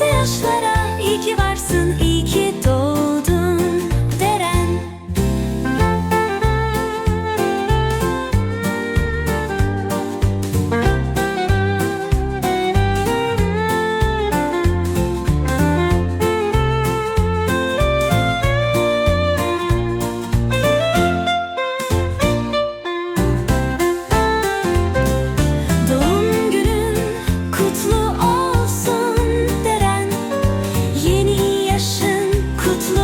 Neyse yaşlara iyi ki varsın iyi could